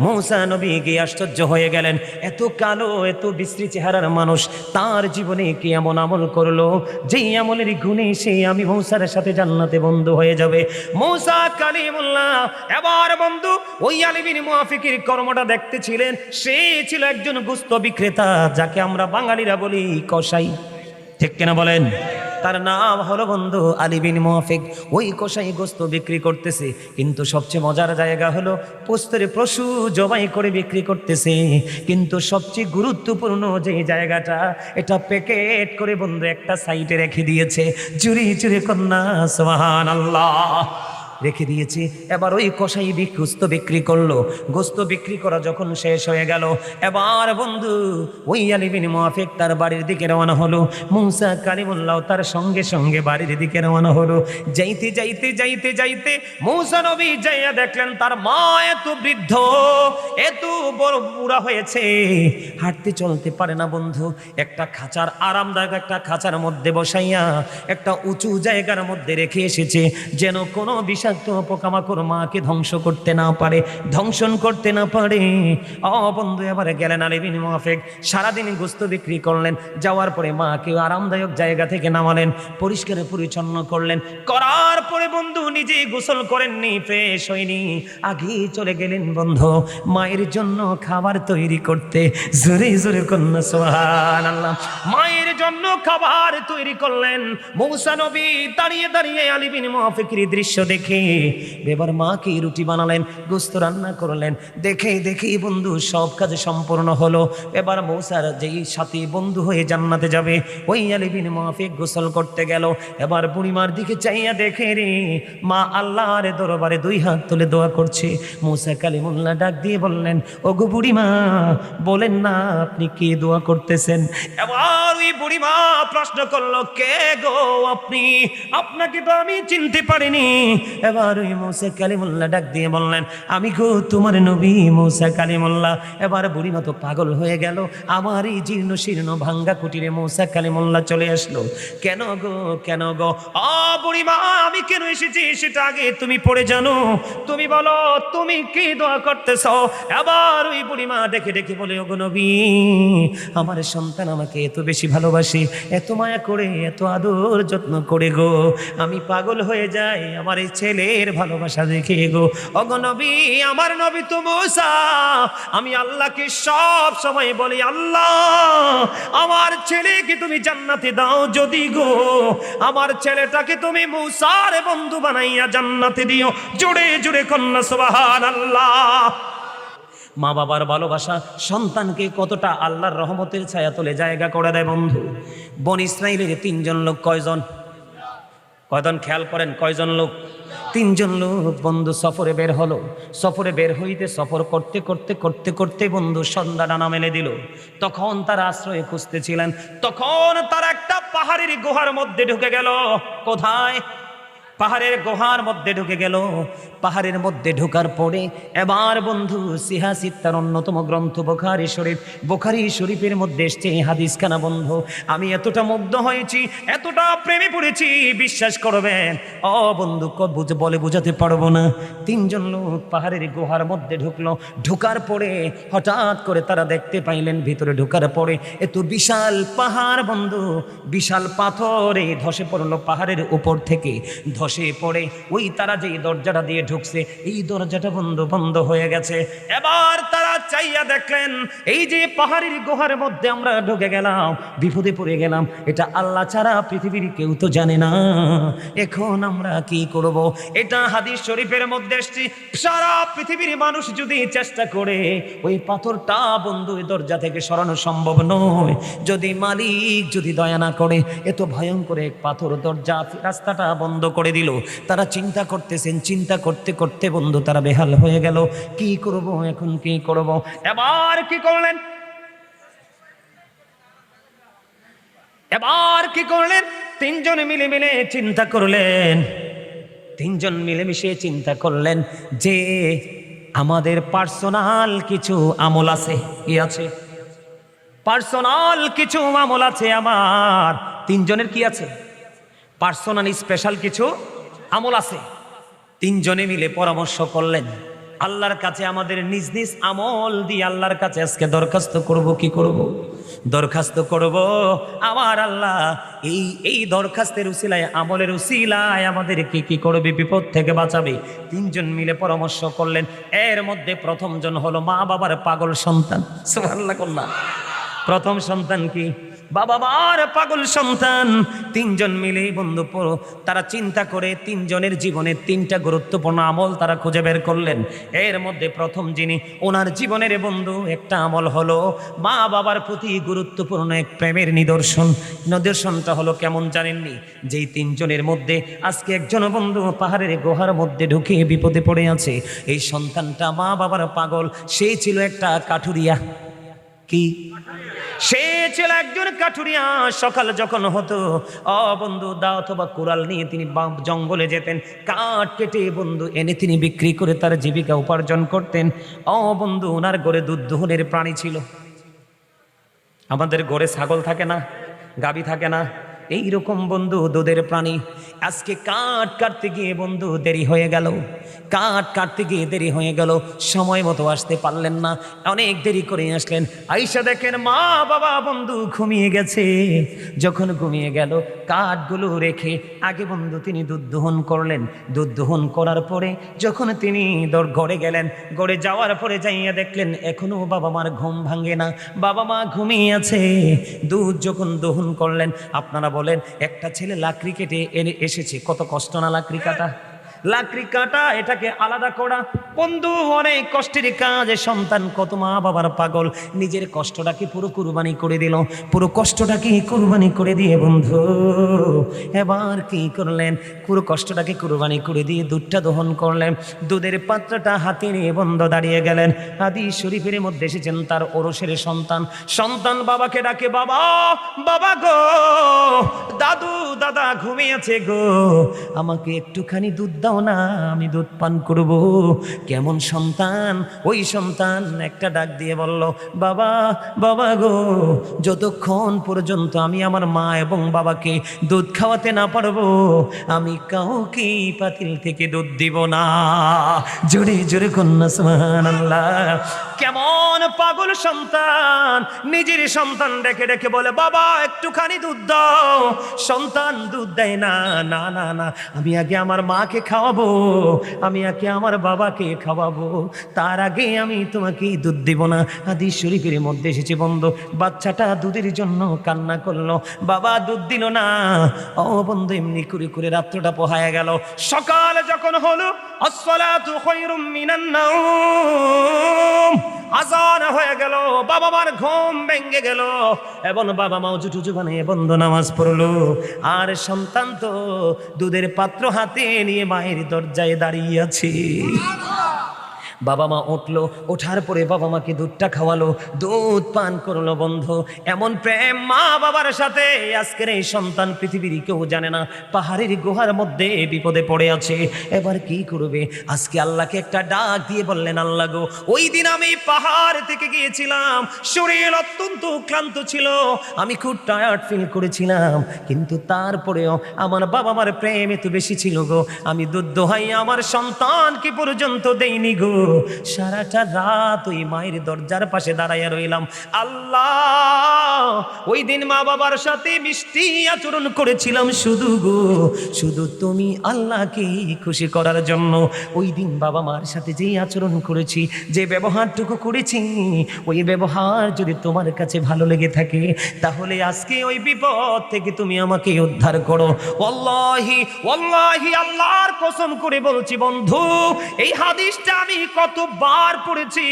মৌসা নবী গিয়ে আশ্চর্য হয়ে গেলেন, এত কালো, এত বিশ্রী চেহারার মানুষ, তার জীবনে কি এমন আমল করল? যেই আমলের গুণে সে আমি মৌসার সাথে জান্নাতে বন্ধু হয়ে যাবে। মৌসা কালিমুল্লাহ, এবার বন্ধু, ওই আলিবিন মুআফিকির কর্মটা দেখতেছিলেন, সে ছিল একজন গুস্ত বিক্রেতা, যাকে আমরা বাঙালিরা বলি কসাই। ঠিক কিনা বলেন? তার নাম হলো বন্ধু আলিবিন মোহাফিক ওই কষাই গোস্ত বিক্রি করতেছে। কিন্তু সবচেয়ে মজার জায়গা হলো পোস্তের পশু জবাই করে বিক্রি করতেছে। কিন্তু সবচেয়ে গুরুত্বপূর্ণ যে জায়গাটা, এটা প্যাকেট করে বন্ধু একটা সাইডে রেখে দিয়েছে। চুরি চুরি কন্যা সোহান আল্লাহ রেখে দিয়েছে। এবার ওই কষাই গোস্ত বিক্রি করল। গোস্ত বিক্রি করা যখন শেষ হয়ে গেল, এবার বন্ধু, ওই আলিবিন মোয়াফেক তার বাড়ির দিকে রওনা হলো। মুসা কালিমুল্লাহ তার সঙ্গে সঙ্গে বাড়ির দিকে রওনা হলো। যাইতে যাইতে যাইতে যাইতে মৌসা নবী যাইয়া দেখলেন তার মা এত বৃদ্ধ, এত বড় বুড়া হয়েছে। হাঁটতে চলতে পারে না বন্ধু। একটা খাঁচার আরামদায়ক একটা খাঁচার মধ্যে বসাইয়া একটা উঁচু জায়গার মধ্যে রেখে এসেছে। যেন কোনো বিষাক্ত পোকামাকড় মাকে ধ্বংস করতে না পারে, ধ্বংসন করতে না পারে। বন্ধু, এবারে গেলেন আলিবিন মোহাফেক সারাদিন গোস্ত বিক্রি করলেন, যাওয়ার পরে মাকে আরামদায়ক জায়গা থেকে নামালেন, পরিষ্কার পরিচ্ছন্ন করলেন। করার পরে বন্ধু নিজে গোসল করেননি, ফ্রেশ হয়নি। আগে চলে গেলেন বন্ধু, মায়ের জন্য খাবার তৈরি করতে। জোরে জোরে কন্যা সোহান আল্লাহ মায়ের জন্য খাবার তৈরি করলেন। মৌসা নবী দাঁড়িয়ে দাঁড়িয়ে আলিবিন মহাফিকির দৃশ্য দেখে এবার মাকে রুটি বানালেন, গোস্ত রান্না করলেন। দেখে, দেখেই বন্ধু, সব কাজে সম্পূর্ণ হলো। এবার মৌসার যেই সাথী বন্ধু হয়ে জান্নাতে যাবে, ওই আলিবিন মহাফিক গোসল করতে গেল। এবার বুড়িমার দিকে চাইয়া দেখে রে, মা আল্লাহর দরবারে দুই হাত তুলে দোয়া করছে। মৌসা কালিমুল্লাহ ডাক দিয়ে বললেন ও গো বুড়িমা, বলেন না আপনি কি দোয়া করতেছেন? এবার ওই বুড়িমা প্রশ্ন করল, কে গো আপনি? আপনাকে তো আমি চিনতে পারিনি। এবার ওই মৌসা কালিমুল্লাহ ডাক দিয়ে বললেন, আমি গো তোমার নবী মৌসা কালিমুল্লাহ। এবার বুড়িমা তো পাগল হয়ে গেল। আমার এই জীর্ণ শীর্ণ ভাঙ্গা কুটিরে মৌসা কালিমুল্লাহ চলে আসলো। কেন গো কেন গো? আ বুড়িমা আমি কেন এসেছি সেটা আগে তুমি পড়ে জানো। তুমি বলো, তুমি কি দোয়া করতেছ? এবার ওই বুড়িমা দেখে দেখে বলে, ওগো নবী, আমার সন্তান আমাকে এত বেশি ভালোবাসে, এত মায়া করে, এত আদর যত্ন করে গো। আমি পাগল হয়ে যাই, আমার এই ছেলের ভালোবাসা দেখে গো। ওগো নবী, আমার নবী তো মোসা। আমি আল্লাহকে সব সময় বলি, আল্লাহ, আমার ছেলেকে তুমি জান্নাতে দাও যদি গো। আমার ছেলেটাকে তুমি মুসার বন্ধু বানাইয়া জান্নাতে দিও। জুড়ে জুড়ে কন্যা সুবাহান আল্লাহ মা বাবার ভালোবাসা সন্তানকে কতটা আল্লাহর রহমতের ছায়া তোলে জায়গা করে দেয় বন্ধু। বন ইসরায়েলের তিনজন লোক কয়জন? কয়জন খেয়াল করেন? কয়জন লোক? তিনজন লোক বন্ধু সফরে বের হলো। সফরে বের হইতে, সফর করতে করতে করতে করতে বন্ধু সন্ধ্যা ডানা মেলে দিল। তখন তারা আশ্রয়ে খুঁজতেছিলেন তখন তারা একটা পাহাড়ের গুহার মধ্যে ঢুকে গেল। কোথায়? পাহাড়ের গুহার মধ্যে ঢুকে গেল। পাহাড়ের মধ্যে ঢোকার পরে এবার বন্ধু সিহাসিদ তার অন্যতম গ্রন্থ বোখারি শরীফ, বোখারি শরীফের মধ্যে এসছে এই হাদিসখানা বন্ধু, আমি এতটা মুগ্ধ হয়েছি, এতটা প্রেমে পড়েছি, বিশ্বাস করবেন অ বন্ধু বুঝ বলে বোঝাতে পারব না। তিনজন লোক পাহাড়ের গুহার মধ্যে ঢুকলো। ঢুকার পরে হঠাৎ করে তারা দেখতে পাইলেন, ভিতরে ঢোকার পরে এত বিশাল পাহাড় বন্ধু, বিশাল পাথরে ধসে পড়ল পাহাড়ের উপর থেকে। ধসে পড়ে। ওই তারা যেই দরজাটা দিয়ে ঢুকছে, এই দরজাটা বন্ধ বন্ধ হয়ে গেছে। এবার তারা চাইয়া দেখলেন, এই যে পাহাড়ের গুহার মধ্যে আমরা ঢুকে গেলাম, বিপদে পড়ে গেলাম। এটা আল্লাহ ছাড়া পৃথিবীর কেউ তো জানে না। এখন আমরা কি করব? এটা হাদিস শরীফের মধ্যে এসছি, সারা পৃথিবীর মানুষ যদি চেষ্টা করে, ওই পাথরটা বন্ধু দরজা থেকে সরানো সম্ভব নয়। যদি মালিক যদি দয়া না করে এত ভয়ঙ্কর এক পাথর। দরজা, রাস্তাটা বন্ধ করে দিল। তারা চিন্তা করতেছেন, চিন্তা করতে করতে বন্ধু তারা বেহাল হয়ে গেল। কি করব এখন, কি করব? এবার কি করলেন? এবার কি করলেন? তিনজন মিলে মিলে চিন্তা করলেন। তিনজন মিলেমিশে চিন্তা করলেন যে আমাদের পার্সোনাল কিছু আমল আছে। কি আছে? পার্সোনাল কিছু আমল আছে আমার। তিনজনের কি আছে? পার্সোনাল স্পেশাল কিছু আমল আছে? তিনজনে মিলে পরামর্শ করলেন, আল্লাহর কাছে আমাদের নিজ নিজ আমল দিয়ে আল্লাহর কাছে আজকে দরখাস্ত করব, কি করব? দরখাস্ত করব, আমার আল্লাহ, এই এই দরখাস্তের উসিলায়, আমলের উসিলায় আমাদেরকে কি করবে, বিপদ থেকে বাঁচাবে? তিনজন মিলে পরামর্শ করলেন, এর মধ্যে প্রথমজন হলো মা বাবার পাগল সন্তান। সুবহানাল্লাহ। প্রথম সন্তান কি? বাবা মার পাগল সন্তান। তিনজন মিলে বন্ধু তারা চিন্তা করে তিনজনের জীবনে তিনটা গুরুত্বপূর্ণ আমল তারা খুঁজে বের করলেন। এর মধ্যে প্রথম যিনি, ওনার জীবনের বন্ধু, একটা আমল হলো মা বাবার প্রতি গুরুত্বপূর্ণ এক প্রেমের নিদর্শন। নিদর্শনটা হলো কেমন জানেননি? যেই তিনজনের মধ্যে আজকে একজন বন্ধু পাহাড়ের গুহার মধ্যে ঢুকে বিপদে পড়ে আছে। এই সন্তানটা মা বাবার পাগল সেই ছিল একটা কাঠুরিয়া। কি? সে ছিল একজন কাঠুরিয়া। সকাল যখন হতো, অ বন্ধু দা অথবা কুড়াল নিয়ে তিনি জঙ্গলে যেতেন। কাঠ কেটে বন্ধু এনে তিনি বিক্রি করে তার জীবিকা উপার্জন করতেন। অ বন্ধু ওনার গড়ে দুধ দোহনের প্রাণী ছিল। আমাদের গড়ে ছাগল থাকে না, গাবি থাকে না। এই রকম বন্ধু দুধের প্রাণী। আজকে কাঠ কাটতে গিয়ে বন্ধু দেরি হয়ে গেল। কাঠ কাটতে গিয়ে দেরি হয়ে গেল। সময় মতো আসতে পারলেন না। অনেক দেরি করে আসলেন। আইসা দেখেন, মা, বাবা, বন্ধু ঘুমিয়ে গেছে। যখন ঘুমিয়ে গেল, কাঠগুলো রেখে আগে বন্ধু তিনি দুধ দহন করলেন। দুধ দহন করার পরে যখন তিনি ঘরে গেলেন, ঘরে যাওয়ার পরে যাইয়া দেখলেন, এখনও বাবা মার ঘুম ভাঙে না। বাবা মা ঘুমিয়ে আছে। দুধ যখন দহন করলেন, আপনারা বলেন একটা ছেলে লাকড়ি কেটে এনে এসেছে। কত কষ্ট না লাকড়ি কাটা লাকড়ি কাটা, এটাকে আলাদা করা। বন্ধু, অনেক কষ্টের কাজ সন্তান কত মা বাবার পাগল। নিজের কষ্টটাকে পুরো কুরবানি করে দিল। পুরো কষ্টটাকে কুরবানি করে দিয়ে, বন্ধু, এবার কি করলেন? পুরো কষ্টটাকে কুরবানি করে দিয়ে দুধটা দহন করলেন। দুধের পাত্রটা হাতে নিয়ে বন্ধ দাঁড়িয়ে গেলেন। আদি শরীফের মধ্যে এসেছেন তার ওরসের সন্তান। সন্তান বাবাকে ডাকে, বাবা বাবা গো, দাদু, দাদা ঘুমিয়েছে গো। আমাকে একটুখানি দুধ দাও না, আমি দুধ পান করব। কেমন সন্তান? ওই সন্তান একটা ডাক দিয়ে বলল, বাবা বাবা গো, যতক্ষণ পর্যন্ত আমি আমার মা এবং বাবাকে দুধ খাওয়াতে না পারব, আমি কাউকে পাতিল থেকে দুধ দিব না। জোরে জোরে কন্যা, সুবহানাল্লাহ। কেমন পাগল সন্তান! নিজের সন্তান ডেকে ডেকে বলে, বাবা, একটুখানি দুধ দাও। সন্তান দুধ দেয় না না না না। আমি আগে আমার মাকে খাওয়াবো, আমি আগে আমার বাবাকে খাওয়াবো। তার আগে আমি তোমাকে দুধ দেবো না। আদি শরীফের মধ্যে এসেছে, বন্ধ, বাচ্চাটা দুধের জন্য কান্না করল। বাবা দুধ দিল না। ও বন্ধু, এমনি করে করে রাত্রটা পোহায় গেল। সকাল যখন হলো হয়ে গেল, বাবা মার ঘুম ভেঙে গেল। বাবা নামাজ পড়ল। আর সন্তান তো দুধের পাত্র হাতে নিয়ে মায়ের দরজায় দাঁড়িয়ে আছে। বাবা মা উঠল, ওঠার পরে বাবা মাকে দুধটা খাওয়ালো, দুধ পান করল বন্ধ। এমন প্রেম মা বাবার সাথে। আজকের এই সন্তান পৃথিবীর কেউ জানে না, পাহাড়ের গুহার মধ্যে বিপদে পড়ে আছে। এবার কি করবে? আজকে আল্লাহকে একটা ডাক দিয়ে বললেন, আল্লাহ গো, ওই দিন আমি পাহাড় থেকে গিয়েছিলাম। শরীর অত্যন্ত ক্লান্ত ছিল। আমি খুব টায়ার্ড ফিল করেছিলাম। কিন্তু তারপরেও আমার বাবা মার প্রেম এত বেশি ছিল গো। আমি দুধ দোহাই আমার সন্তানকে পর্যন্ত দেইনি গো। সারাটা রাত ওই মায়ের দরজার পাশে দাঁড়াইয়া রইলাম। আল্লাহ, ওই দিন মা বাবার সাথে মিষ্টি আচরণ করেছিলাম শুধু গো, শুধু তুমি আল্লাহকে খুশি করার জন্য। ওই দিন বাবা মার সাথে যেই আচরণ করেছি, যে ব্যবহারটুকু করেছি, ওই ব্যবহার যদি তোমার কাছে ভালো লেগে থাকে, তাহলে আজকে ওই বিপদ থেকে তুমি আমাকে উদ্ধার করো। ওয়াল্লাহি ওয়াল্লাহি, আল্লাহর কসম করে বলছি বন্ধু, এই হাদিসটা আমি কতবার পড়েছি,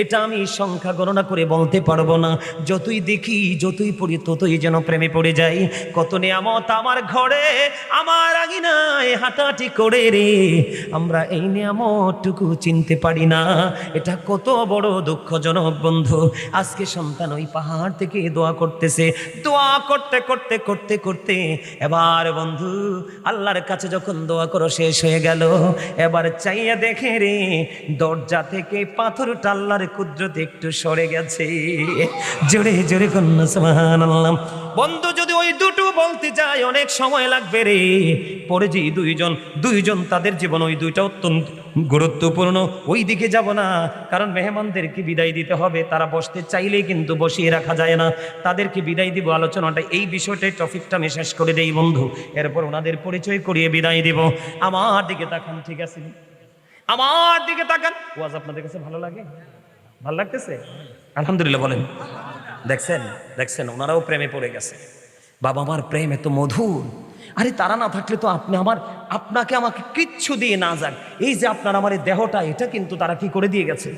এটা আমি সংখ্যা গণনা করে বলতে পারব না। যতই দেখি, যতই পড়ি, ততই যেন প্রেমে পড়ে যাই। কত নিয়ামত আমার ঘরে, আমার আঙিনায় হাঁটাহাঁটি করে রে। আমরা এই নিয়ামতটুকু চিনতে পারি না। এটা কত বড় দুঃখজনক বন্ধু। আজকে সন্তান ওই পাহাড় থেকে দোয়া করতেছে। দোয়া করতে করতে করতে করতে এবার বন্ধু, আল্লাহর কাছে যখন দোয়া করো শেষ হয়ে গেল, এবার চাইয়া দেখে রে দরজা থেকে পাথর টাল্লার কুদ্রতে একটু সরে গেছে। জোরে জোরে কন্যা বন্ধু, যদি ওই দুটো বলতে যায়, অনেক সময় লাগবে রে। পরে যে দুইজন দুইজন তাদের জীবন ওই দুইটা অত্যন্ত গুরুত্বপূর্ণ। ওই দিকে যাব না, কারণ মেহমানদেরকে বিদায় দিতে হবে। তারা বসতে চাইলেই কিন্তু বসিয়ে রাখা যায় না। তাদেরকে বিদায় দিব, আলোচনাটা এই বিষয়টাই, টপিকটা আমি শেষ করে দেই বন্ধু। এরপর ওনাদের পরিচয় করিয়ে বিদায় দিব। আমার দিকে তাকান, ঠিক আছে? আমার দিকে তাকান। ওয়াজ আপনাদের কাছে ভালো লাগে? ভালো লাগতেছে? আলহামদুলিল্লাহ, বলেন। দেখছেন দেখছেন, ওনারাও প্রেমে পড়ে গেছে। বাবা আমার প্রেম এত মধুর। আরে তারা না থাকলে তো আপনি আমার, আপনাকে আমাকে কিচ্ছু দিয়ে না যান এই যে আপনার আমার এই দেহটা, এটা কিন্তু তারা কি করে দিয়ে গেছে?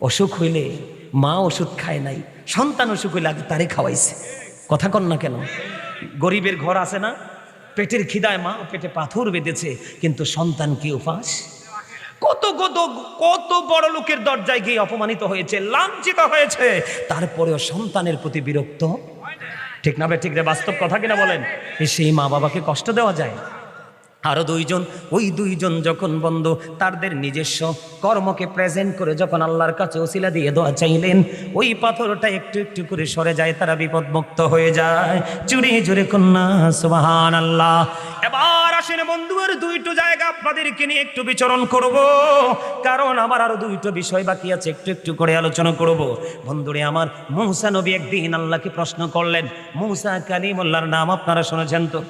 অসুখ হইলে মা ওষুধ খায় নাই, সন্তান অসুখ হইলে আগে তারে খাওয়াইছে। কথা কন না কেন? গরিবের ঘর আছে না? পেটের খিদায় মা পেটে পাথর বেঁধেছে, কিন্তু সন্তান কি উপাস? কত কত কত বড় লোকের দরজায় গিয়ে অপমানিত হয়েছে, লাঞ্ছিত হয়েছে, তারপরেও সন্তানের প্রতি বিরক্ত? ঠিক না ঠিক রে, বাস্তব কথা কিনা বলেন? সেই মা বাবাকে কষ্ট দেওয়া যায়। আরও দুইজন, ওই দুইজন যখন বন্ধু তাদের নিজস্ব কর্মকে প্রেজেন্ট করে যখন আল্লাহর কাছে ওসিলা দিয়ে দোয়া চাইলেন, ওই পাথরটা একটু একটু করে সরে যায়, তারা বিপদমুক্ত হয়ে যায়। চুরি জুড়ে কন্যা সুবাহান আল্লাহ এবার আসেন বন্ধু আর দুইটো জায়গা আপনাদেরকে নিয়ে একটু বিচরণ করব। কারণ আমার আরও দুইটো বিষয় বাকি আছে, একটু একটু করে আলোচনা করব। বন্ধুরে, আমার মৌসা নবী একদিন আল্লাহকে প্রশ্ন করলেন, মৌসা কালিমুল্লাহর নাম আপনারা শুনেছেন তো?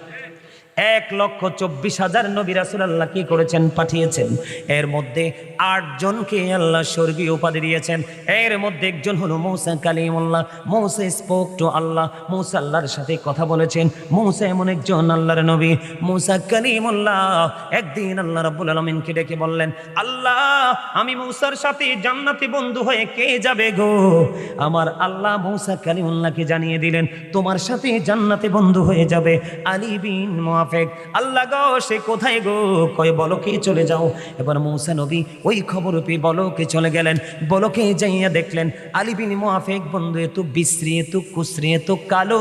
এক লক্ষ চব্বিশ হাজার নবী রাসুল আল্লাহ কি করেছেন? পাঠিয়েছেন। এর মধ্যে আটজনকে আল্লাহ স্বর্গীয় উপাধি দিয়েছেন। এর মধ্যে একজন হলো মৌসা Kalimullah. Musa spoke to Allah. মৌসা আল্লাহর সাথে কথা বলেছেন। মৌসা এমন একজন আল্লাহর নবী। মৌসা কালিমুল্লাহ একদিন আল্লাহ রাব্বুল আলমিনকে ডেকে বললেন, আল্লাহ, আমি মৌসার সাথে জান্নাতি বন্ধু হয়ে কে যাবে গো? আমার আল্লাহ মৌসা কালিমুল্লাহকে জানিয়ে দিলেন, তোমার সাথে জান্নাতে বন্ধু হয়ে যাবে আলী বিন মোয়াফেক আল্লাহ গো, সে কোথায় গো? কয় বলকে চলে যাও? এবার মৌসা নবী ওই খবর পেয়ে বলকে চলে গেলেন। বলকে যাইয়া দেখলেন। আলী বিন মোয়াফেক বন্ধু এত বিশ্রী এত কুশ্রী এত কালো।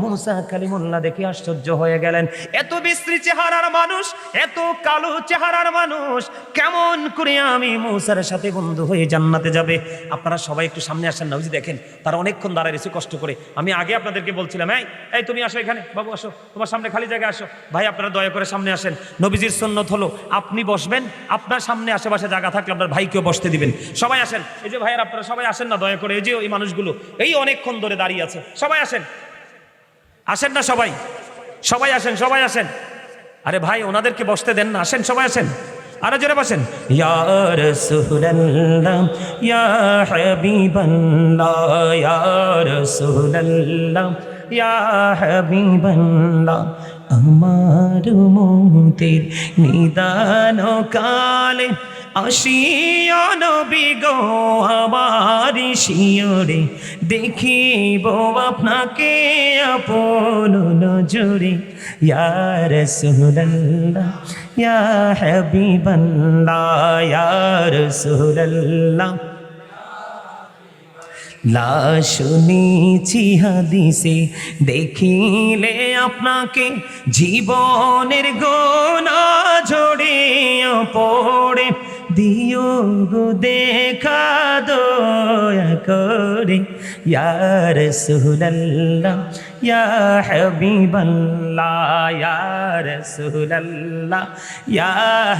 মৌসা কালিমুল্লাহ দেখে আশ্চর্য হয়ে গেলেন। এত বিশ্রী চেহারার মানুষ, এত কালো চেহারার মানুষ, কেমন করে আমি মৌসার সাথে বন্ধু হয়ে জান্নাতে যাবে? আপনারা সবাই একটু সামনে আসেন না দেখেন, তারা অনেকক্ষণ দাঁড়ায় রয়েছে কষ্ট করে। আমি আগে আপনাদেরকে বলছিলাম, এই তুমি আসো এখানে, বাবু, আসো, তোমার সামনে খালি জায়গায় আসো। ভাই, আপনারা দয়া করে সামনে আসেন। নবীজির সন্ন্যত হলো, আপনি বসবেন, আপনার সামনে আশেপাশে জায়গা থাকলে আপনার ভাইকেও বসতে দিবেন। সবাই আসেন। এই যে ভাইয়ের আপনারা সবাই আসেন না, দয়া করে। এই যে ওই মানুষগুলো, এই অনেকক্ষণ ধরে দাঁড়িয়ে আছে। সবাই আসেন। আসেন না সবাই? সবাই আসেন সবাই আসেন। আরে ভাই, ওনাদেরকে বসতে দেন না। আসেন, সবাই আসেন। আরও জোরে বসেন। ইয়া রাসূলুল্লাহ, ইয়া হাবিবাল্লাহ, ইয়া হাবিবাল্লাহ, আমার মতের নিদান কালে আসিয়া নবী গো, আমার শিয়রে দেখিব আপনাকে আপন নজরে। ইয়া রাসূলুল্লাহ, ইয়া হাবিবাল্লাহ, ইয়া রাসূলুল্লাহ লা শুনেছি দেখিলে আপনাকে জীবনের গোনা ঝরিয়ে পড়ে। দিও গো দেখা দয়া করে ইয়ার সুহল্লাহ ইয়া হাবিবাল্লাহ ইয়ার সুহল্লাহ ইয়া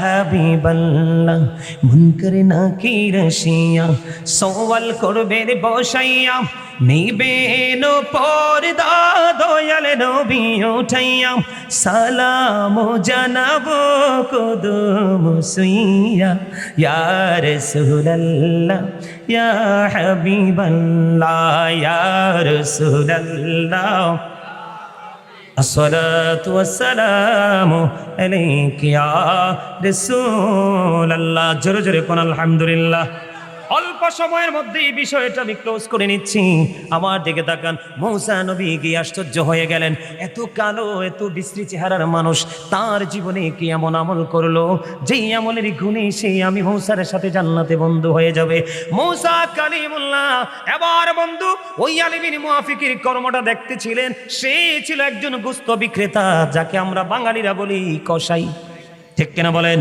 হাবিবাল্লাহ। মন করে না কি রসিয়া সওয়াল করবে বসাইয়া নিবেন পর্দা দয়াল নবী উঠাইয়া সালাম জানাবো কদম সুইয়া ইয়া রাসূলুল্লাহ ইয়া হাবিবাল্লাহ ইয়া রাসূলুল্লাহ الصلاة والسلام عليك يا رسول الله জোরে জোরে কোন আলহামদুলিল্লাহ অল্প সময়ের মধ্যে এই বিষয়টা আমি ক্লোজ করে নিচ্ছি। আমার দিকে তাকান। মৌসা নবী গিয়ে আশ্চর্য হয়ে গেলেন। এত কালো, এত বিশ্রী চেহারার মানুষ তার জীবনে কি এমন আমল করল? যেই আমলের গুণে সেই আমি মৌসার সাথে জান্নাতে বন্ধু হয়ে যাবে। মৌসা কালিমুল্লাহ, এবার বন্ধু, ওই আলিবিন মুআফিকের কর্মটা দেখতেছিলেন। সে ছিল একজন গুস্ত বিক্রেতা, যাকে আমরা বাঙালিরা বলি কসাই। ঠিক কিনা বলেন?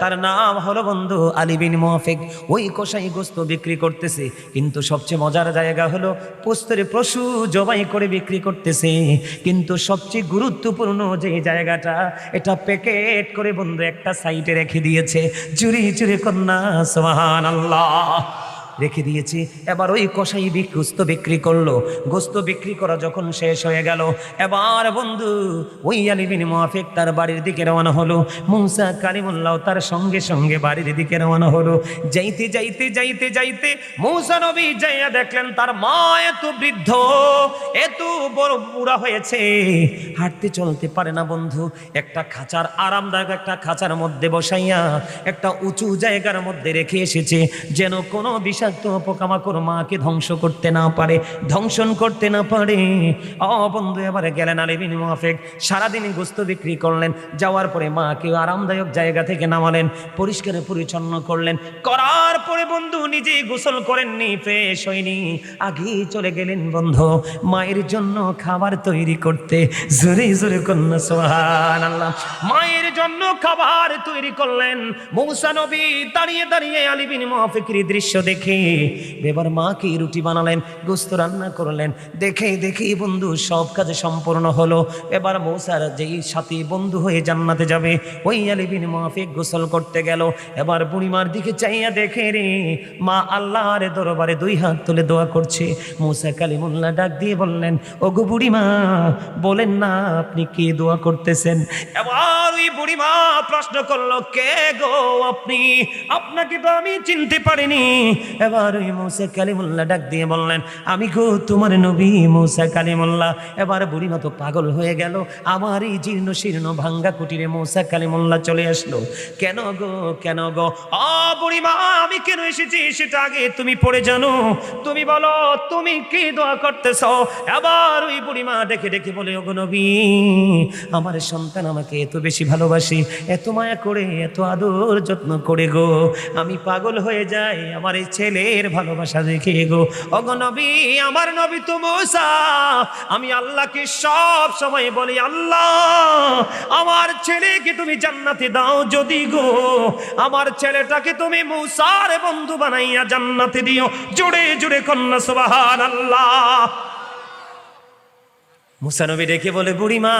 তার নাম হলো বন্ধু আলিবিন বিন ওই কষাই গোস্ত বিক্রি করতেছে, কিন্তু সবচেয়ে মজার জায়গা হলো পোস্তরে পশু জবাই করে বিক্রি করতেছে। কিন্তু সবচেয়ে গুরুত্বপূর্ণ যে জায়গাটা, এটা প্যাকেট করে বন্ধু একটা সাইডে রেখে দিয়েছে। চুরি চুরি কন্যা সোহান আল্লাহ রেখে দিয়েছি। এবার ওই কষাই গোস্ত বিক্রি করল। গোস্ত বিক্রি করা যখন শেষ হয়ে গেল, এবার বন্ধু, ওই আলিবিন মোয়াফেক তার বাড়ির দিকে রওনা হলো। মুসা কালিমুল্লাহ তার সঙ্গে সঙ্গে বাড়ির দিকে রওনা হলো। যাইতে যাইতে যাইতে যাইতে মৌসা নবী যাইয়া দেখলেন তার মা এত বৃদ্ধ, এত বড় বুড়া হয়েছে। হাঁটতে চলতে পারে না বন্ধু। একটা খাঁচার আরামদায়ক একটা খাঁচার মধ্যে বসাইয়া একটা উঁচু জায়গার মধ্যে রেখে এসেছে। যেন কোনো বিষাক্ত পোকামাকড় মাকে ধ্বংস করতে না পারে, ধ্বংসন করতে না পারে। অ বন্ধু, এবারে গেলেন আর আলিবিন মোহাফেক সারাদিন গোস্ত বিক্রি করলেন, যাওয়ার পরে মাকে আরামদায়ক জায়গা থেকে নামালেন, পরিষ্কার পরিচ্ছন্ন করলেন। করার পরে বন্ধু, নিজেই গোসল করেননি, ফ্রেশ হয়নি। আগে চলে গেলেন বন্ধু, মায়ের জন্য খাবার তৈরি করতে। জোরে জোরে কন্যা সোহান আল্লাহ মায়ের জন্য খাবার তৈরি করলেন। মৌসা নবী দাঁড়িয়ে দাঁড়িয়ে আলিবিন মহাফিকির দৃশ্য দেখে এবার মাকে রুটি বানালেন, গোস্ত রান্না করলেন। দেখে দেখেই বন্ধু, সব কাজে সম্পূর্ণ হলো। এবার মৌসার যেই সাথী বন্ধু হয়ে জান্নাতে যাবে, ওই আলিবিন মহাফিক গোসল করতে গেল। এবার বুড়িমার দিকে চাইয়া দেখে রে, মা আল্লাহর দরবারে দুই হাত তুলে দোয়া করছে। মৌসা কালিমুল্লাহ ডাক দিয়ে বললেন ও গো বুড়িমা, বলেন না আপনি কি দোয়া করতেছেন? এবার ওই বুড়িমা প্রশ্ন করল, কে গো আপনি? আপনাকে তো আমি চিনতে পারিনি। এবার ওই মৌসা কালিমুল্লাহ ডাক দিয়ে বললেন, আমি গো তোমার নবী মৌসা কালিমুল্লাহ। এবার বুড়িমা তো পাগল হয়ে গেল। আমার এই জীর্ণ শীর্ণ ভাঙ্গা কুটিরে মৌসা কালিমুল্লাহ চলে আসলো। কেন গো কেন গো? আ বুড়িমা আমি কেন এসেছি সেটা আগে তুমি পড়ে জানো। তুমি বলো, তুমি কি দোয়া করতেছ? এবার ওই বুড়িমা ডেকে ডেকে বলে, ওগো নবী, আমার সন্তান আমাকে এত বেশি ভালোবাসি, এত মায়া করে, এত আদর যত্ন করে গো। আমি পাগল হয়ে যাই, আমার এই ছেলের ভালোবাসা দেখে গো। অগ নবী, আমার নবী তো মোসা। আমি আল্লাহকে সব সময় বলি, আল্লাহ, আমার ছেলেকে তুমি জান্নাতে দাও যদি গো। আমার ছেলেটাকে তুমি মুসার বন্ধু বানাইয়া জান্নাতে দিও। জুড়ে জুড়ে কন্যা সুবাহান আল্লাহ মুসানবী ডেকে বলে বুড়িমা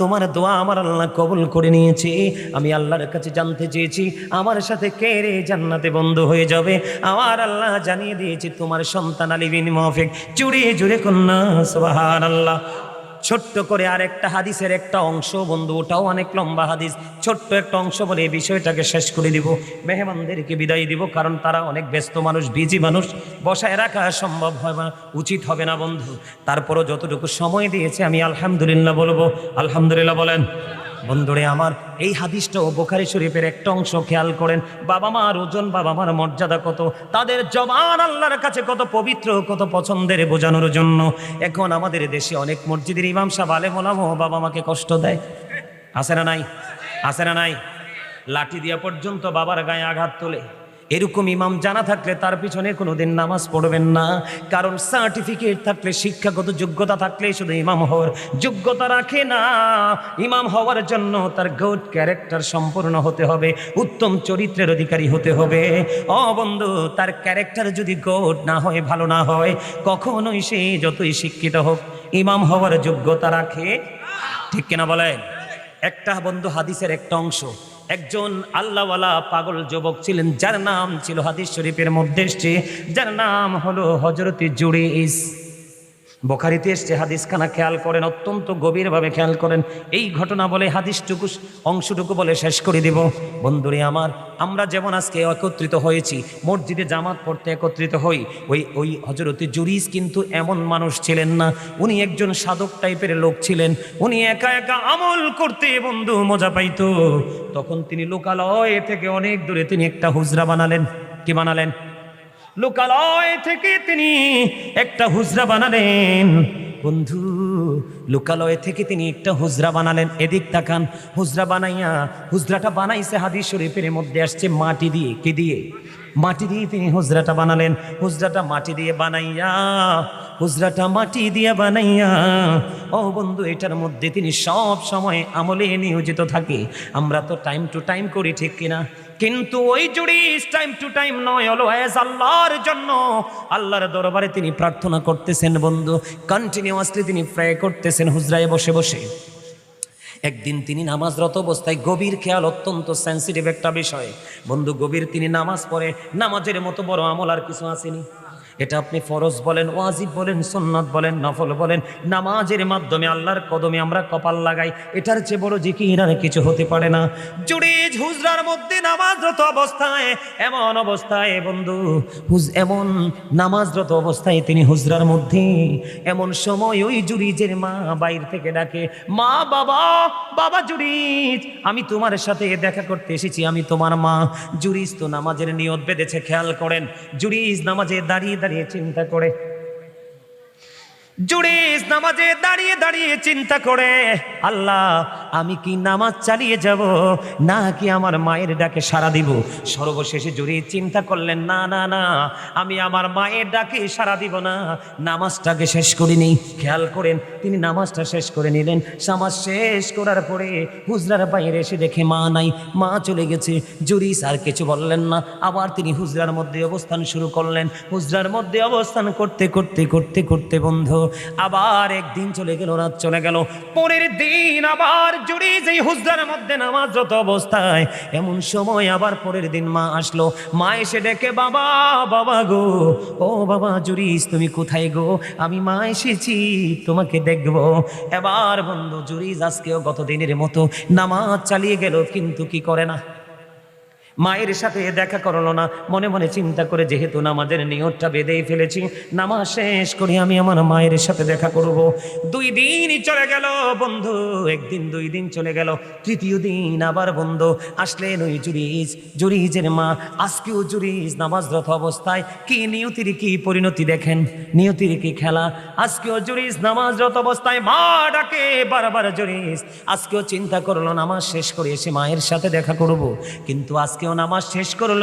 তোমার দোয়া আমার আল্লাহ কবুল করে নিয়েছি। আমি আল্লাহর কাছে জানতে চেয়েছি, আমার সাথে কে রে জান্নাতে বন্ধ হয়ে যাবে? আমার আল্লাহ জানিয়ে দিয়েছি, তোমার সন্তান আলী বিন মহফিক জুড়ে জুড়ে কন্যা সুবাহান আল্লাহ ছোট্ট করে আর একটা হাদিসের একটা অংশ, বন্ধু, ওটাও অনেক লম্বা হাদিস। ছোট্ট একটা অংশ বলে এই বিষয়টাকে শেষ করে দিব। মেহমানদেরকে বিদায় দিব, কারণ তারা অনেক ব্যস্ত মানুষ, বিজি মানুষ। বসায় রাখা সম্ভব হবে না, উচিত হবে না, বন্ধু। তারপরও যতটুকু সময় দিয়েছে, আমি আলহামদুলিল্লাহ বলব। আলহামদুলিল্লাহ বলেন। বন্ধুরে, আমার এই হাদিসটাও বোখারি শরীফের একটা অংশ খেয়াল করেন। বাবা মার ওজন, বাবা মার মর্যাদা কত? তাদের জবান আল্লাহর কাছে কত পবিত্র, কত পছন্দের বোঝানোর জন্য। এখন আমাদের দেশে অনেক মসজিদের ইমাম সাহেব আলে মোলাম বাবা মাকে কষ্ট দেয়। আসে না নাই? আসে না নাই? লাঠি দিয়া পর্যন্ত বাবার গায়ে আঘাত তোলে। এরকম ইমাম জানা থাকলে তার পিছনে কোনোদিন নামাজ পড়বেন না। কারণ সার্টিফিকেট থাকলে, শিক্ষাগত যোগ্যতা থাকলে শুধু ইমাম হওয়ার যোগ্যতা রাখে না। ইমাম হওয়ার জন্য তার গুড ক্যারেক্টার সম্পূর্ণ হতে হবে, উত্তম চরিত্রের অধিকারী হতে হবে। অ বন্ধু, তার ক্যারেক্টার যদি গোড না হয়, ভালো না হয়, কখনোই সে যতই শিক্ষিত হোক, ইমাম হওয়ার যোগ্যতা রাখে। ঠিক কিনা বলেন? একটা বন্ধু হাদিসের একটা অংশ। একজন আল্লাহওয়ালা পাগল যুবক ছিলেন, যার নাম ছিল হাদিস শরীফের মধ্যে যার নাম হলো হজরতি জুড়ে ইস বোখারিতে এসছে, হাদিসখানা খেয়াল করেন, অত্যন্ত গভীরভাবে খেয়াল করেন। এই ঘটনা বলে হাদিসটুকু, অংশটুকু বলে শেষ করে দিব। বন্ধুরে আমার, আমরা যেমন আজকে একত্রিত হয়েছি, মসজিদে জামাত পড়তে একত্রিত হই, ওই ওই হজরতে জুরিস কিন্তু এমন মানুষ ছিলেন না। উনি একজন সাধক টাইপের লোক ছিলেন, উনি একা একা আমল করতে বন্ধু মজা পাইতো। তখন তিনি লোকালয় থেকে অনেক দূরে তিনি একটা হুজরা বানালেন। কি বানালেন? লোকালয় থেকে তিনি একটা হুজরা বানালেন। বন্ধু, লোকালয় থেকে তিনি একটা হুজরা বানালেন। এদিক তাকান, হুজরা বানাইয়া হুজরাটা বানাইছে হাদিস শরীফের মধ্যে আসছে মাটি দিয়ে, কে দিয়ে? মাটি দিয়ে তিনি হুজরাটা বানালেন। হুজরাটা মাটি দিয়ে বানাইয়া, হুজরাটা মাটি দিয়ে বানাইয়া, ও বন্ধু, এটার মধ্যে তিনি সব সময় আমলে নিয়োজিত থাকে। আমরা তো টাইম টু টাইম করি, ঠিক কিনা? কিন্তু ওই জুড়ি টাইম টু টাইম নয় অলওয়েজ আল্লাহর জন্য। আল্লাহর দরবারে তিনি প্রার্থনা করতেছেন বন্ধু কন্টিনিউয়াসলি তিনি প্রে করতেছেন, হুজরায় বসে বসে। একদিন তিনি নামাজরত অবস্থায় গভীর খেয়াল, অত্যন্ত সেন্সিটিভ একটা বিষয়। বন্ধু, গভীর তিনি নামাজ পড়ে, নামাজের মতো বড় আমল আর কিছু আসেনি। এটা আপনি ফরজ বলেন, ওয়াজিব বলেন, সুন্নাত বলেন, নফল বলেন, নামাজের মাধ্যমে আল্লাহর কদমে আমরা কপাল লাগাই, এটার চেয়ে বড় জিকির আর কিছু হতে পারে না। জুড়ে হুজরার মধ্যে নামাজরত অবস্থায়, এমন অবস্থায় বন্ধু, হুজ, এমন নামাজরত অবস্থায় তিনি হুজরার মধ্যে, এমন সময় ওই জুরিজের মা বাইর থেকে ডাকে, মা বাবা বাবা জুরিজ, আমি তোমার সাথে দেখা করতে এসেছি, আমি তোমার মা। জুরিজ তো নামাজের নিয়ত বেঁধেছে, খেয়াল করেন, জুরিজ নামাজে দাঁড়িয়ে দাঁড়িয়ে চিন্তা করে জুড়িস নামাজে দাঁড়িয়ে দাঁড়িয়ে চিন্তা করে, আল্লাহ, আমি কি নামাজ চালিয়ে যাব না কি আমার মায়ের ডাকে সাড়া দিব? সর্বশেষে জুড়ি চিন্তা করলেন, না না না, আমি আমার মায়ের ডাকে সাড়া দিব না, নামাজটাকে শেষ করিনি। খেয়াল করেন, তিনি নামাজটা শেষ করে নিলেন। নামাজ শেষ করার পরে হুজরার বাইরে এসে দেখে মা নাই, মা চলে গেছে। জুরিস আর কিছু বললেন না। আবার তিনি হুজরার মধ্যে অবস্থান শুরু করলেন। হুজরার মধ্যে অবস্থান করতে করতে করতে করতে বন্ধু আবার একদিন চলে গেল, রাত চলে গেল। পরের দিন আবার জুড়ি যেই হুজরার মধ্যে নামাজরত অবস্থায়, এমন সময় আবার পরের দিন মা আসলো। মা এসে ডেকে, বাবা বাবা গো, ও বাবা জুরিস, তুমি কোথায় গো? আমি মা এসেছি, তোমাকে দেখব। এবার বন্ধু, জুরিস আজকেও গত দিনের মতো নামাজ চালিয়ে গেল, কিন্তু কি করে না? মায়ের সাথে দেখা করল না। মনে মনে চিন্তা করে যেহেতু নামাজের নিয়তটা বেঁধেই ফেলেছি, নামাজ শেষ করে আমি আমার মায়ের সাথে দেখা করব। দুই দিনই চলে গেল বন্ধু, একদিন দুই দিন চলে গেল, তৃতীয় দিন আবার বন্ধু। আসলেন ওই জুরিজ, জুরিজের মা, আজকেও জুরিজ নামাজরত অবস্থায়। কি নিয়তির, কি পরিণতি দেখেন? নিয়তির কি খেলা? আজকেও জুরিজ নামাজরত অবস্থায়, মা ডাকে বারবার জুরিজ। আজকেও চিন্তা করল, নামাজ শেষ করে এসে মায়ের সাথে দেখা করব। কিন্তু আজকেও নামাজ শেষ করল,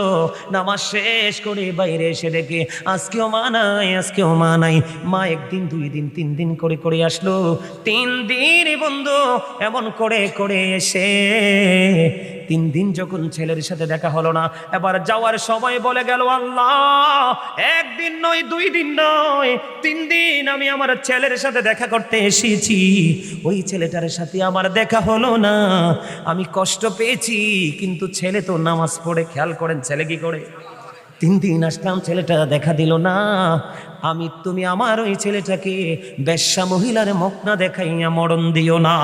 নামাজ শেষ করে বাইরে এসে দেখে, আজকেও মা নাই, আজকেও মা নাই। মা একদিন, দুই দিন, তিন দিন করে করে আসলো। তিন দিন বন্ধু, এমন করে করে এসে তিন দিন যখন ছেলের সাথে দেখা হলো না, এবার যাওয়ার সময় বলে গেল, আল্লাহ, একদিন নয়, দুই দিন নয়, তিন দিন আমি আমার ছেলের সাথে দেখা করতে এসেছি। ওই ছেলেটার সাথে আমার দেখা হলো না। আমি কষ্ট পেয়েছি, কিন্তু ছেলে তো নামাজ পড়ে, খেয়াল করেন ছেলে কি করে? তিন দিন আসলাম, ছেলেটা দেখা দিল না। আমি, তুমি আমার ওই ছেলেটাকে বেশ্যা মহিলার মুখ না দেখাইয়া মরণ দিও না।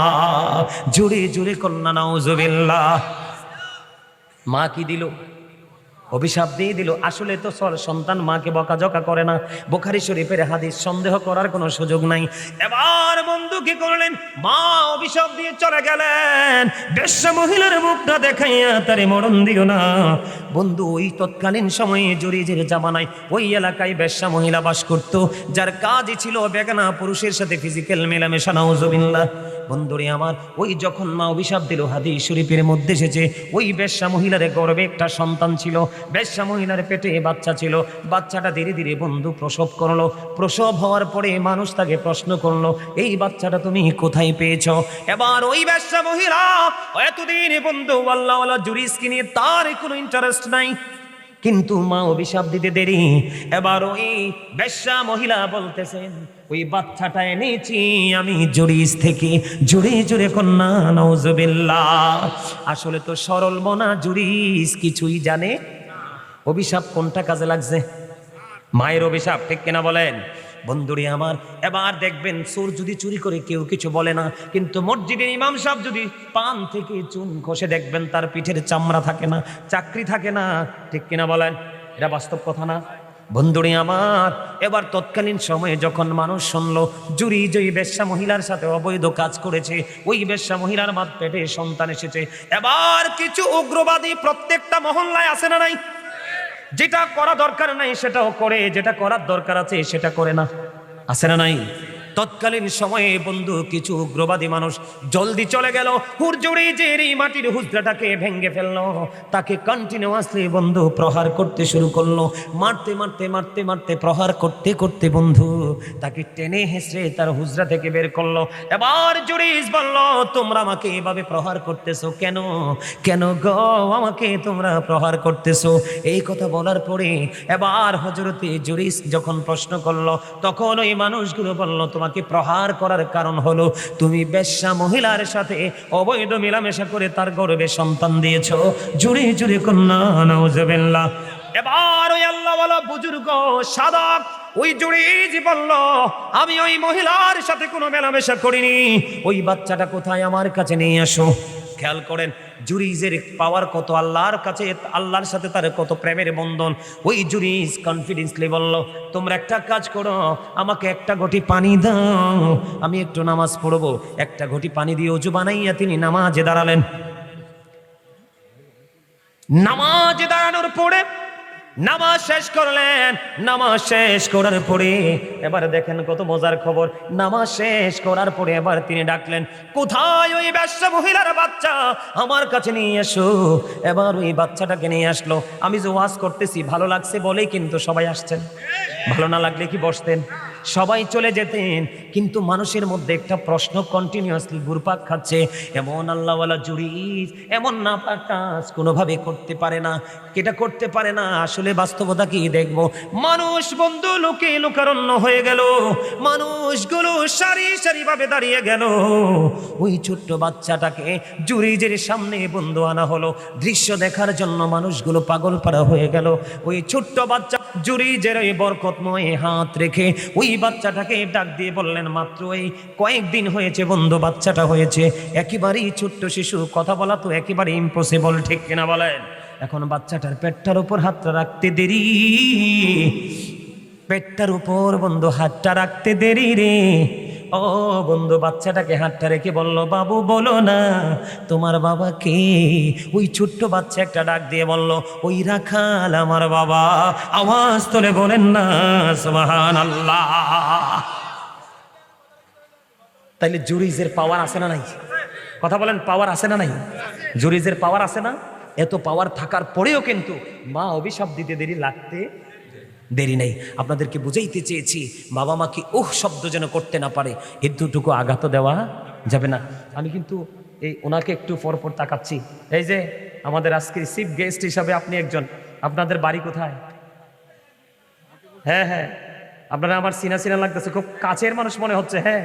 জুড়ে জুড়ে কন্যা, নাউজুবিল্লাহ। মা কি দিল? অভিশাপ দিয়ে দিল। আসলে তো সর- সন্তান মাকে বকাঝকা করে না। বোখারি শরীফের হাদিস সন্দেহ করার কোনো সুযোগ নাই। এবার বন্ধু কি করলেন, মা অভিশাপ দিয়ে চলে গেলেন। বেশ্যা মহিলার মুখটা দেখাইয়া তারে মরণ দিও না। বন্ধু, ওই তৎকালীন সময়ে জরিজের জামানায় ওই এলাকায় বেশ্যা মহিলা বাস করত, যার কাজই ছিল বেগানা পুরুষের সাথে ফিজিক্যাল মেলামেশা, নাউজুবিল্লাহ। বন্ধুরে আমার, ওই যখন মা অভিশাপ দিল হাদি শরীফের মধ্যে এসেছে, ওই বেশ্যা মহিলার গর্বে একটা সন্তান ছিল। বেশ্যা মহিলার পেটে বাচ্চা ছিল। বাচ্চাটা ধীরে ধীরে বন্ধু প্রসব করল। প্রসব হওয়ার পরে মানুষ তাকে প্রশ্ন করল, এই বাচ্চাটা তুমি কোথায় পেয়েছ? এবার ওই বেশ্যা মহিলা, এতদিন বন্ধু আল্লাহ জুরিস কিনে তার কোনো ইন্টারেস্ট নাই। কিন্তু মা অভিশাপ দিতে দেরি। এবার ওই বেশ্যা মহিলা বলতেছেন, ওই বাচ্চাটা এনেছি আমি জুরিস থেকে। জুড়ে জুড়ে কন্যা নজবিল্লা আসলে তো সরল মনা জুড়িস, কিছুই জানে অভিশাপ কোনটা কাজে লাগছে? মায়ের অভিশাপ, ঠিক কিনা বলেন? বন্ধুরি আমার, এবার দেখবেন চোর যদি চুরি করে কেউ কিছু বলে না, কিন্তু মসজিদের ইমাম সাহেব যদি পান থেকে চুন খসে দেখবেন তার পিঠের চামড়া থাকে না, চাকরি থাকে না, ঠিক কিনা বলেন? এটা বাস্তব কথা না? বন্ধুরি আমার, এবার তৎকালীন সময়ে যখন মানুষ শুনলো জুরি জয়ী বেশ্যা মহিলার সাথে অবৈধ কাজ করেছে, ওই বেশ্যা মহিলার মাত পেটে সন্তান এসেছে, এবার কিছু উগ্রবাদী প্রত্যেকটা মহল্লায় আসে না নাই? যেটা করা দরকার নাই সেটাও করে, যেটা করার দরকার আছে সেটা করে না। আছে না নাই? তৎকালীন সময়ে বন্ধু কিছু উগ্রবাদী মানুষ জলদি চলে গেল। হুরজুড়ি যে মাটির হুজরাটাকে ভেঙে ফেলল। তাকে কন্টিনিউয়াসলি বন্ধু প্রহার করতে শুরু করল। মারতে মারতে মারতে মারতে, প্রহার করতে করতে বন্ধু তাকে টেনে হেসড়ে তার হুজরা থেকে বের করল। এবার জুরিস বলল, তোমরা আমাকে এভাবে প্রহার করতেছো কেন? কেন গো আমাকে তোমরা প্রহার করতেছো? এই কথা বলার পরে এবার হজরতে জুরিস যখন প্রশ্ন করল, তখন ওই মানুষগুলো বলল তোমাকে প্রহার করার কারণ হলো, তুমি বেশ্যা মহিলার সাথে অবৈধ মেলামেশা করে তার গর্বে সন্তান দিয়েছ। জুড়ে জুড়ে কন্যা এবার ওই আল্লাহ বুজুর্গ সাদক ওই জুড়িজ বলল, আমি ওই মহিলার সাথে কোনো মেলামেশা করিনি। ওই বাচ্চাটা কোথায় আমার কাছে নিয়ে আসো খেয়াল করেন জুরিজের পাওয়ার কত? আল্লাহর কাছে আল্লাহর সাথে তার কত প্রেমের বন্ধন? ওই জুরিজ কনফিডেন্সলি বলল, তোমরা একটা কাজ করো, আমাকে একটা ঘটি পানি দাও। আমি একটু নামাজ পড়ব। একটা ঘটি পানি দিয়ে উজু বানাইয়া তিনি নামাজে দাঁড়ালেন। নামাজে দাঁড়ানোর পরে নামাজ শেষ করলেন, নামাজ শেষ করার পরে এবার দেখেন কত মজার খবর। নামাজ শেষ করার পরে এবার তিনি ডাকলেন, কোথায় ওই ব্যবসা মহিলার বাচ্চা? আমার কাছে নিয়ে এসো। এবার ওই বাচ্চাটাকে নিয়ে আসলো। আমি যে ওয়াজ করতেছি, ভালো লাগছে বলেই কিন্তু সবাই আসছেন। ভালো না লাগলে কি বসতেন? সবাই চলে যেতেন, কিন্তু মানুষের মধ্যে একটা প্রশ্ন কন্টিনিউয়াসলি ঘুরপাক খাচ্ছে। এমন আল্লাহওয়ালা জুরিজ এমন না কাজ কোনোভাবে করতে পারে না। এটা করতে পারে না, আসলে বাস্তবতা কি দেখব? মানুষ বন্ধু লোকে লোকারণ্য হয়ে গেল, মানুষগুলো সারি সারি ভাবে দাঁড়িয়ে গেল। ওই ছোট্ট বাচ্চাটাকে জুরিজের সামনে বন্ধু আনা হলো। দৃশ্য দেখার জন্য মানুষগুলো পাগল পাড়া হয়ে গেল। ওই ছোট্ট বাচ্চা জুরিজের ওই বরকতময় হাত রেখে ওই বাচ্চাটাকে ডাক দিয়ে বললেন, মাত্র এই কয়েকদিন হয়েছে বন্ধু, বাচ্চাটা হয়েছে। একেবারেই ছোট্ট শিশু, কথা বলা তো একেবারে ইম্পসিবল ঠিক কিনা বলেন? এখন বাচ্চাটার পেটটার উপর হাতটা রাখতে দেরি। পেটটার উপর বন্ধু হাতটা রাখতে দেরি রে। ও বন্ধু, বাচ্চাটাকে হাতটা রেখে বলল, বাবু, বলো না। তোমার বাবা কে ওই ছোট্ট বাচ্চা একটা ডাক দিয়ে বলল, ওই রাখাল আমার বাবা। আওয়াজ তোলে বলেন না সুবহান আল্লাহ তাইলে জুরিজের পাওয়ার আছে না নাই? কথা বলেন পাওয়ার আছে না নাই? জুরিজের পাওয়ার আছে না? এত পাওয়ার থাকার পরেও কিন্তু মা অভিশাপ দিতে দেরি লাগতে দেরি নেই। আপনাদেরকে বুঝাইতে চেয়েছি বাবা মাকে ওহ শব্দ যেন করতে না পারে, এতটুকু আঘাত দেওয়া যাবে না। আমি কিন্তু এই ওনাকে একটু পর পর তাকাচ্ছি। এই যে আমাদের আজকের চিফ গেস্ট হিসাবে আপনি একজন, আপনাদের বাড়ি কোথায়? হ্যাঁ হ্যাঁ। আপনারা আমার সিনা সিনা লাগতেছে, খুব কাছের মানুষ মনে হচ্ছে হ্যাঁ।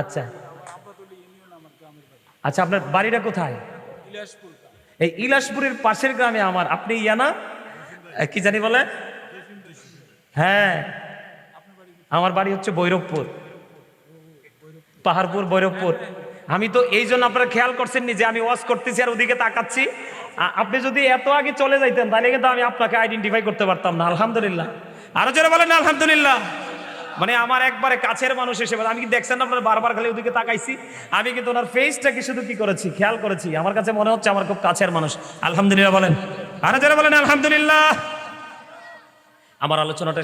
আচ্ছা। আচ্ছা আপনার বাড়িটা কোথায়? এই ইলাসপুরের পাশের গ্রামে আমার। আপনি ইয়ানা এ, কি জানি বলে? হ্যাঁ। আমার বাড়ি হচ্ছে ভৈরবপুর পাহাড়পুর ভৈরবপুর আমি তো এই জন্য আপনারা খেয়াল করছেন নি যে আমি ওয়াশ করতেছি আর ওদিকে তাকাচ্ছি। আপনি যদি এত আগে চলে যাইতেন তাহলে কিন্তু আমি আপনাকে আইডেন্টিফাই করতে পারতাম না। আলহামদুলিল্লাহ। আরও যারা বলেন না আলহামদুলিল্লাহ। মানে আমার একবারে কাছের মানুষ এসে আমি কি দেখছেন আপনার বারবার খালি ওদিকে তাকাইছি? আমি কিন্তু ওনার ফেসটাকে শুধু কি করেছি? খেয়াল করেছি। আমার কাছে মনে হচ্ছে আমার খুব কাছের মানুষ। আলহামদুলিল্লাহ বলেন। আর যারা বলেন, আলহামদুলিল্লাহ। আমার আলোচনাটা